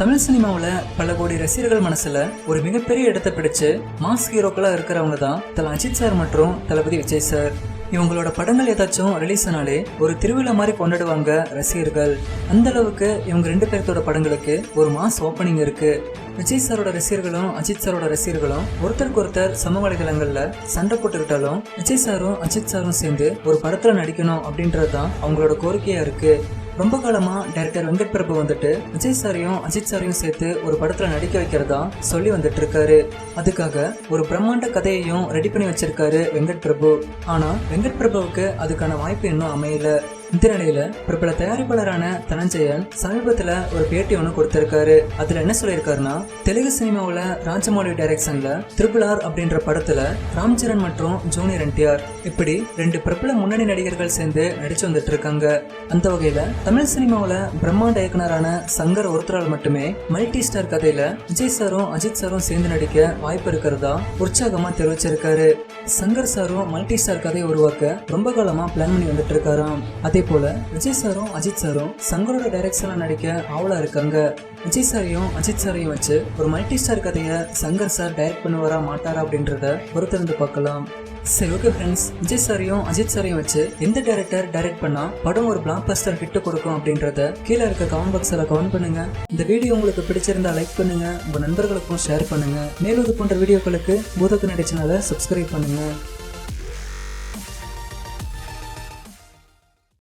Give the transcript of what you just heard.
தமிழ் சினிமாவில் பல கோடி ரசிகர்கள் மனசுல ஒரு மிகப்பெரிய இடத்தை பிடிச்சு மாஸ் ஹீரோக்களா இருக்கிறவங்க தான் தல அஜித் சார் மற்றும் தளபதி விஜய் சார். இவங்களோட படங்கள் ஏதாச்சும் ரிலீஸ் ஆனாலே ஒரு திருவிழா மாதிரி கொண்டாடுவாங்க ரசிகர்கள். அந்த அளவுக்கு இவங்க ரெண்டு பேர்த்தோட படங்களுக்கு ஒரு மாஸ் ஓப்பனிங் இருக்கு. விஜய் சாரோட ரசிகர்களும் அஜித் சாரோட ரசிகர்களும் ஒருத்தருக்கு ஒருத்தர் சமூக வலைதளங்கள்ல சண்டை போட்டுக்கிட்டாலும் விஜய் சாரும் அஜித் சாரும் சேர்ந்து ஒரு படத்துல நடிக்கணும் அப்படின்றது தான் அவங்களோட கோரிக்கையா இருக்கு. ரொம்ப காலமா டைரக்டர் வெங்கட் பிரபு வந்துட்டு விஜய் சாரையும் அஜித் சாரையும் சேர்த்து ஒரு படத்துல நடிக்க வைக்கிறதா சொல்லி வந்துட்டு இருக்காரு அதுக்காக ஒரு பிரம்மாண்ட கதையையும் ரெடி பண்ணி வச்சிருக்காரு வெங்கட் பிரபு. ஆனா வெங்கட் பிரபுவுக்கு அதுக்கான வாய்ப்பு இன்னும் அமையல. இந்த பிரபல தயாரிப்பாளரான தனஞ்சயன் சமீபத்துல ஒரு பேட்டி ஒன்று கொடுத்திருக்காரு. அதுல என்ன சொல்லியிருக்காருன்னா தெலுங்கு சினிமாவுல ராஜமௌலி டைரக்ஷன்ல ட்ரிபிள் ஆர் அப்படின்ற படத்துல ராம் சரண் மற்றும் ஜூனியர் என்டிஆர் இப்படி ரெண்டு பிரபல முன்னணி நடிகர்கள் சேர்ந்து நடிச்சு வந்துட்டு இருக்காங்க அந்த வகையில தமிழ் சினிமாவுல பிரம்மாண்ட இயக்குனரான சங்கர் ஒருத்தரால் மட்டுமே மல்டி ஸ்டார் கதையில விஜய் சாரும் அஜித் சாரும் சேர்ந்து நடிக்க வாய்ப்பு இருக்கிறதா உற்சாகமா தெரிவிச்சிருக்காரு. சங்கர் சாரும் மல்டி ஸ்டார் கதையை உருவாக்க ரொம்ப காலமா பிளான் பண்ணி வந்துட்டு இருக்காராம் அது அதே போல விஜய் சாரும் அஜித் சாரும் சங்கரோட டைரக்ஷன்ல நடிக்க ஆவலா இருக்காங்க. விஜய் சாரையும் அஜித் சாரையும் வச்சு ஒரு மல்டி ஸ்டார் கதையை சங்கர் சார் டைரக்ட் பண்ணுவாரா மாட்டாரா அப்படின்றத பொறுத்திருந்து பார்க்கலாம். சரி ஓகே ஃப்ரெண்ட்ஸ் விஜய் சாரையும் அஜித் சாரையும் வச்சு எந்த டேரக்டர் டைரக்ட் பண்ணா படம் ஒரு பிளாக் பஸ்டர் ஹிட் கொடுக்கும் அப்படின்றத கீழே இருக்க கமெண்ட் பாக்ஸில் கமெண்ட் பண்ணுங்க. இந்த வீடியோ உங்களுக்கு பிடிச்சிருந்தா லைக் பண்ணுங்க. உங்க நண்பர்களுக்கும் ஷேர் பண்ணுங்க. மேலும் இது போன்ற வீடியோக்களுக்கு பூதக்கு நடிச்சனால சப்ஸ்கிரைப் பண்ணுங்க.